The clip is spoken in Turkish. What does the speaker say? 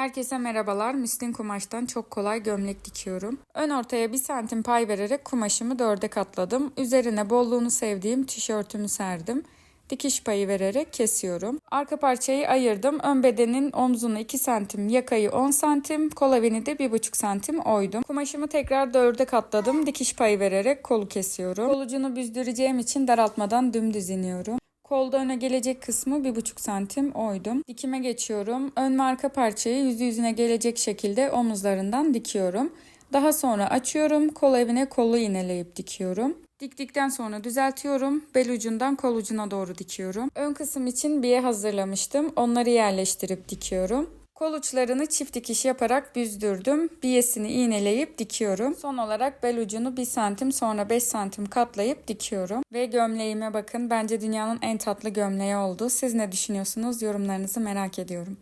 Herkese merhabalar. Müslin kumaştan çok kolay gömlek dikiyorum. Ön ortaya 1 santim pay vererek kumaşımı dörde katladım. Üzerine bolluğunu sevdiğim tişörtümü serdim. Dikiş payı vererek kesiyorum. Arka parçayı ayırdım. Ön bedenin omzunu 2 santim, yakayı 10 santim, kol evini de 1,5 santim oydum. Kumaşımı tekrar dörde katladım. Dikiş payı vererek kolu kesiyorum. Kol ucunu büzdüreceğim için daraltmadan dümdüz iniyorum. Kolda öne gelecek kısmı 1,5 santim oydum. Dikime geçiyorum. Ön ve arka parçayı yüzü yüzüne gelecek şekilde omuzlarından dikiyorum. Daha sonra açıyorum. Kol evine kolu iğneleyip dikiyorum. Diktikten sonra düzeltiyorum. Bel ucundan kol ucuna doğru dikiyorum. Ön kısım için biye hazırlamıştım. Onları yerleştirip dikiyorum. Kol uçlarını çift dikiş yaparak büzdürdüm. Biyesini iğneleyip dikiyorum. Son olarak bel ucunu 1 santim sonra 5 santim katlayıp dikiyorum. Ve gömleğime bakın. Bence dünyanın en tatlı gömleği oldu. Siz ne düşünüyorsunuz? Yorumlarınızı merak ediyorum.